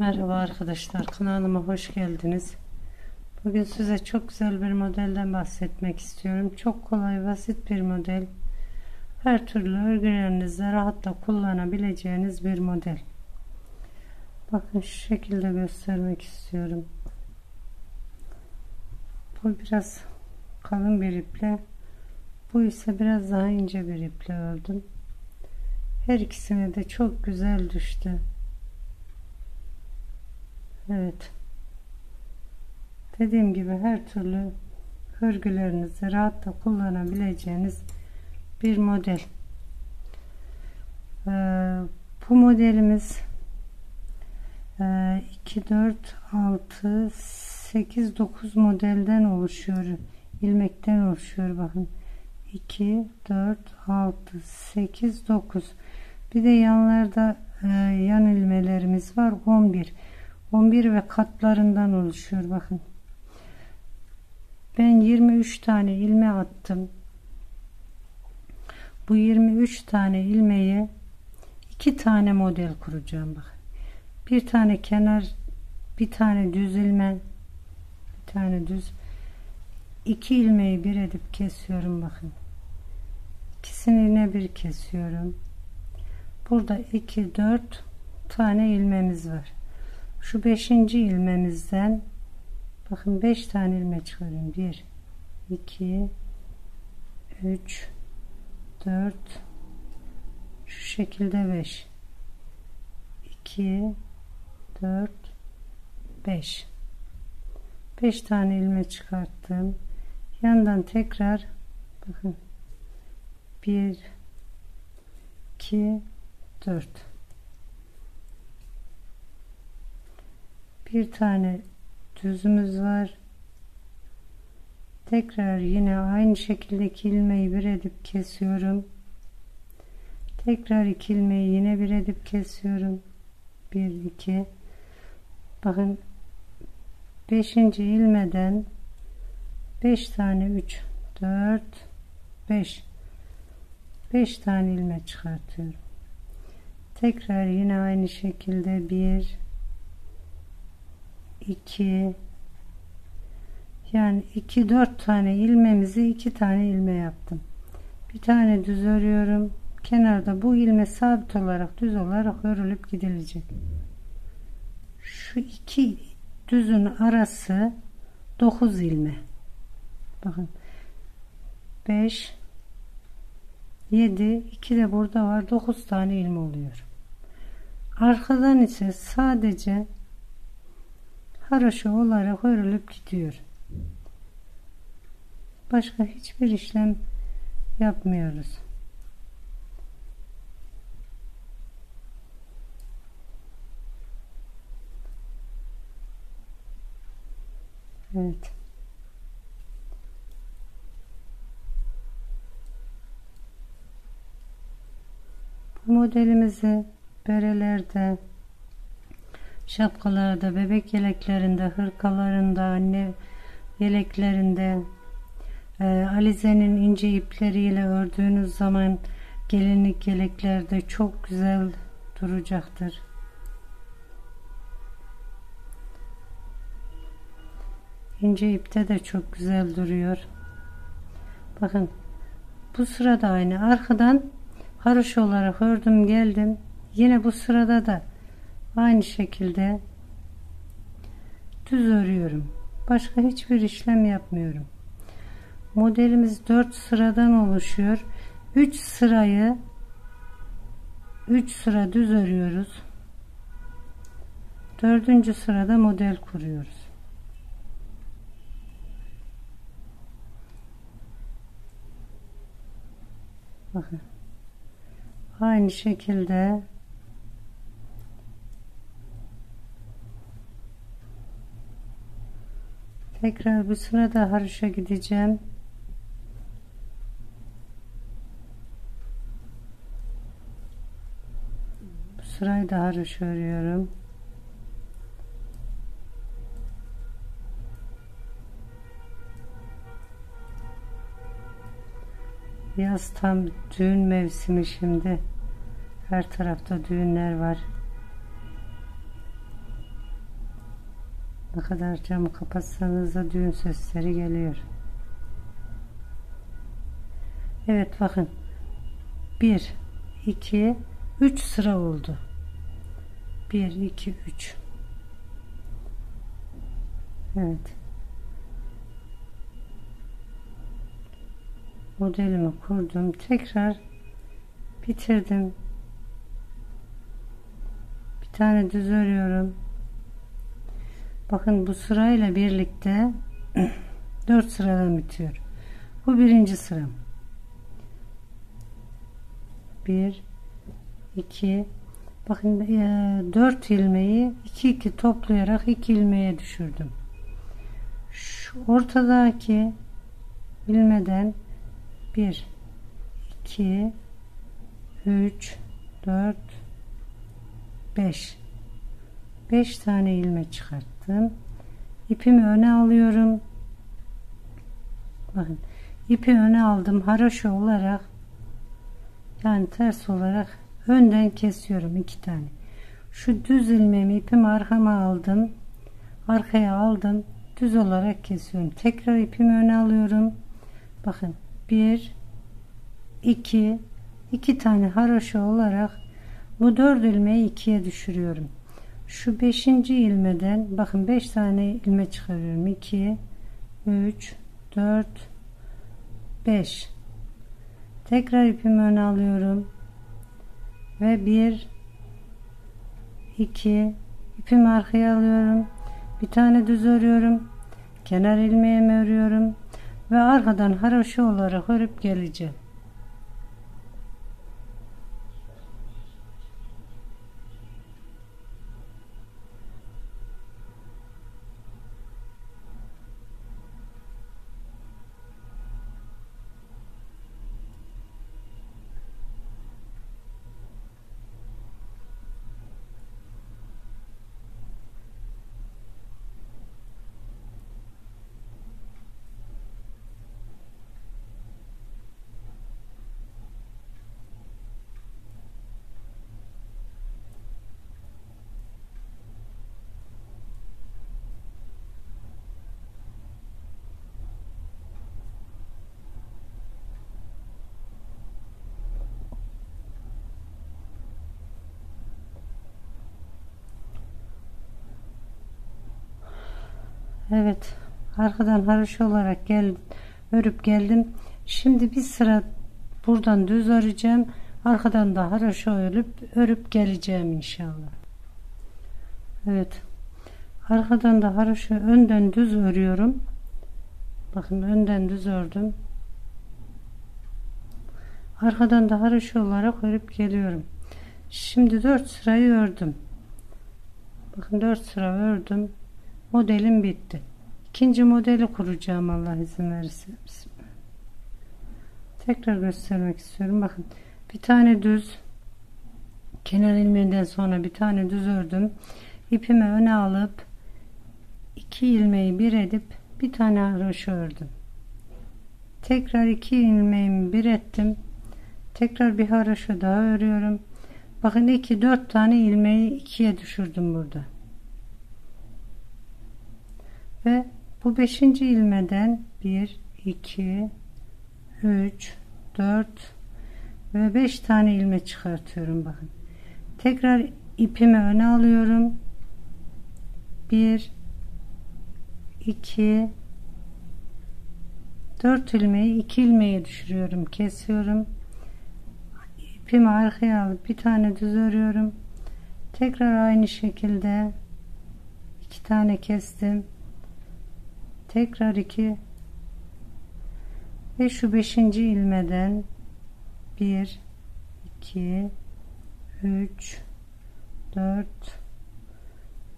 Merhaba arkadaşlar kanalıma hoş geldiniz. Bugün size çok güzel bir modelden bahsetmek istiyorum. Çok kolay basit bir model. Her türlü örgülerinizde rahatla kullanabileceğiniz bir model. Bakın şu şekilde göstermek istiyorum. Bu biraz kalın bir iple. Bu ise biraz daha ince bir iple ördüm. Her ikisine de çok güzel düştü. Evet. Dediğim gibi her türlü örgülerinizde rahatla kullanabileceğiniz bir model. Ee, bu modelimiz e, 2, 4, 6, 8, 9 modelden oluşuyor. ilmekten oluşuyor. Bakın. 2, 4, 6, 8, 9. Bir de yanlarda e, yan ilmelerimiz var. 11. 11 ve katlarından oluşuyor bakın. Ben 23 tane ilme attım. Bu 23 tane ilmeği iki tane model kuracağım bakın. Bir tane kenar bir tane düz ilmen bir tane düz. İki ilmeği bir edip kesiyorum bakın. İkisini yine bir kesiyorum? Burada 2 4 tane ilmemiz var şu beşinci ilmemizden bakın beş tane ilme çıkarıyorum. Bir iki üç dört şu şekilde beş. İki dört beş. Beş tane ilme çıkarttım. Yandan tekrar bakın bir iki dört bir tane düzümüz var. Tekrar yine aynı şekilde ilmeği bir edip kesiyorum. Tekrar iki ilmeği yine bir edip kesiyorum. 1 2 bakın 5. ilmeden 5 tane 3 4 5 5 tane ilmek çıkartıyorum. Tekrar yine aynı şekilde 1 2 yani 2 4 tane ilmemizi 2 tane ilme yaptım. Bir tane düz örüyorum. Kenarda bu ilme sabit olarak düz olarak örülüp gidilecek. Şu iki düzün arası 9 ilme. Bakın. 5 7 2 de burada var. 9 tane ilme oluyor. Arkadan ise sadece haroşa olarak örülüp gidiyor. Başka hiçbir işlem yapmıyoruz. Evet. Bu modelimizi berelerde şapkalarda, bebek yeleklerinde, hırkalarında, anne yeleklerinde, e, alizenin ince ipleriyle ördüğünüz zaman gelinlik yeleklerde çok güzel duracaktır. İnce ipte de çok güzel duruyor. Bakın bu sırada aynı arkadan haroş olarak ördüm geldim. Yine bu sırada da aynı şekilde düz örüyorum. Başka hiçbir işlem yapmıyorum. Modelimiz 4 sıradan oluşuyor. 3 sırayı 3 sıra düz örüyoruz. Dördüncü sırada model kuruyoruz. Bakın. Aynı şekilde Tekrar bu sırada haroşa gideceğim. Bu sırayı da haroşa örüyorum. Yaz tam düğün mevsimi şimdi. Her tarafta düğünler var. Ne kadar camı kapatsanız da düğün sesleri geliyor. Evet bakın. 1 2 3 sıra oldu. 1 2 3 Evet. Modelimi kurdum. Tekrar bitirdim. Bir tane düz örüyorum. Bakın bu sırayla birlikte 4 sıradan bitiyor. Bu birinci sıram. 1 2 bakın 4 e, ilmeği 2 2 toplayarak 2 ilmeğe düşürdüm. Şu ortadaki ilmeden 1 2 3 4 5 5 tane ilmek çıkarttım. İpimi öne alıyorum. Bakın ipi öne aldım. Haroşa olarak yani ters olarak önden kesiyorum iki tane. Şu düz ilmeğimi ipimi arkama aldım. Arkaya aldım. Düz olarak kesiyorum. Tekrar ipimi öne alıyorum. Bakın bir iki iki tane haroşa olarak bu dört ilmeği ikiye düşürüyorum. Şu beşinci ilmeden bakın beş tane ilme çıkarıyorum. 2 3 4 5 tekrar ipimi öne alıyorum. Ve 1 2 ipimi arkaya alıyorum. Bir tane düz örüyorum. Kenar ilmeğimi örüyorum. Ve arkadan haroşa olarak örüp geleceğim Evet arkadan haroşa olarak gel örüp geldim. Şimdi bir sıra buradan düz öreceğim arkadan da haroşa örüp örüp geleceğim inşallah. Evet arkadan da haroşa önden düz örüyorum. Bakın önden düz ördüm. Arkadan da haroşa olarak örüp geliyorum. Şimdi 4 sırayı ördüm. Bakın 4 sıra ördüm modelim bitti. İkinci modeli kuracağım Allah izin verirse. Tekrar göstermek istiyorum. Bakın bir tane düz kenar ilmeğinden sonra bir tane düz ördüm. İpimi öne alıp iki ilmeği bir edip bir tane haroşa ördüm. Tekrar iki ilmeğimi bir ettim. Tekrar bir haroşa daha örüyorum. Bakın iki dört tane ilmeği ikiye düşürdüm burada ve bu beşinci ilmeden 1 2 3 4 ve 5 tane ilme çıkartıyorum bakın. Tekrar ipimi öne alıyorum. 1 2 4 ilmeği 2 ilmeğe düşürüyorum kesiyorum. İpimi arkaya alıp bir tane düz örüyorum. Tekrar aynı şekilde iki tane kestim tekrar 2 ve şu beşinci ilmeden 1 2 3 4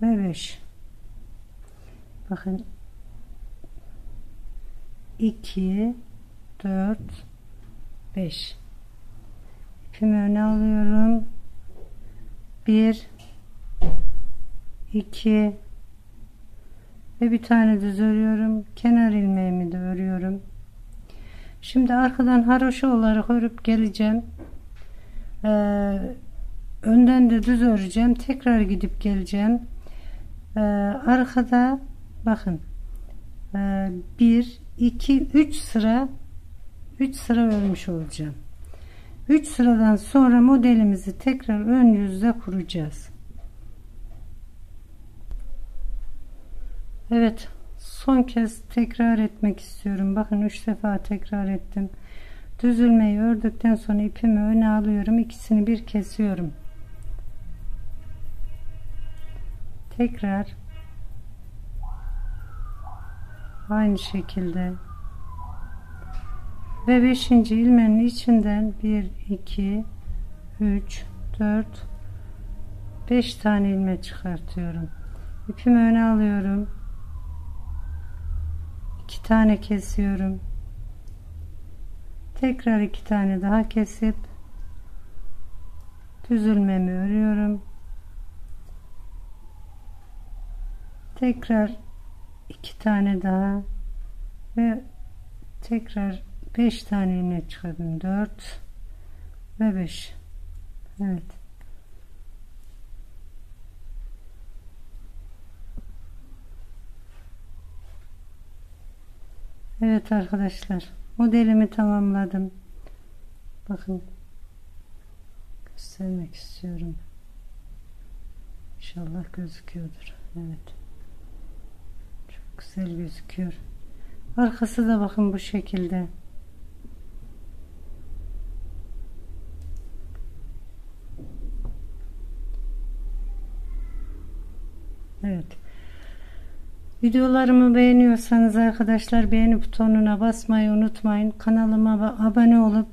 ve 5 bakın. 2 4 5 ipimi öne alıyorum. 1 2 ve bir tane düz örüyorum kenar ilmeğimi de örüyorum. Şimdi arkadan haroşa olarak örüp geleceğim. Ee, önden de düz öreceğim tekrar gidip geleceğim. Ee, arkada bakın. 1 2 3 sıra 3 sıra örmüş olacağım. 3 sıradan sonra modelimizi tekrar ön yüzde kuracağız Evet son kez tekrar etmek istiyorum. Bakın 3 defa tekrar ettim. Düz ilmeği ördükten sonra ipimi öne alıyorum ikisini bir kesiyorum. Tekrar aynı şekilde ve 5. ilmeğin içinden 1 2 3 4 5 tane ilmek çıkartıyorum. İpimi öne alıyorum 2 tane kesiyorum. Tekrar 2 tane daha kesip düz ilmeğimi örüyorum. Tekrar iki tane daha ve tekrar beş tane ilmek çıkardım. Dört ve beş. Evet Evet arkadaşlar modelimi tamamladım. Bakın göstermek istiyorum. İnşallah gözüküyordur. Evet. Güzel gözüküyor. Arkası da bakın bu şekilde. Evet videolarımı beğeniyorsanız arkadaşlar beğeni butonuna basmayı unutmayın kanalıma abone olup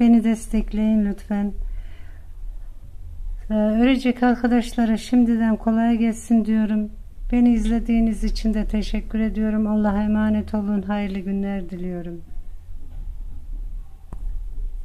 beni destekleyin lütfen ee, örecek arkadaşlara şimdiden kolay gelsin diyorum Beni izlediğiniz için de teşekkür ediyorum. Allah'a emanet olun. Hayırlı günler diliyorum.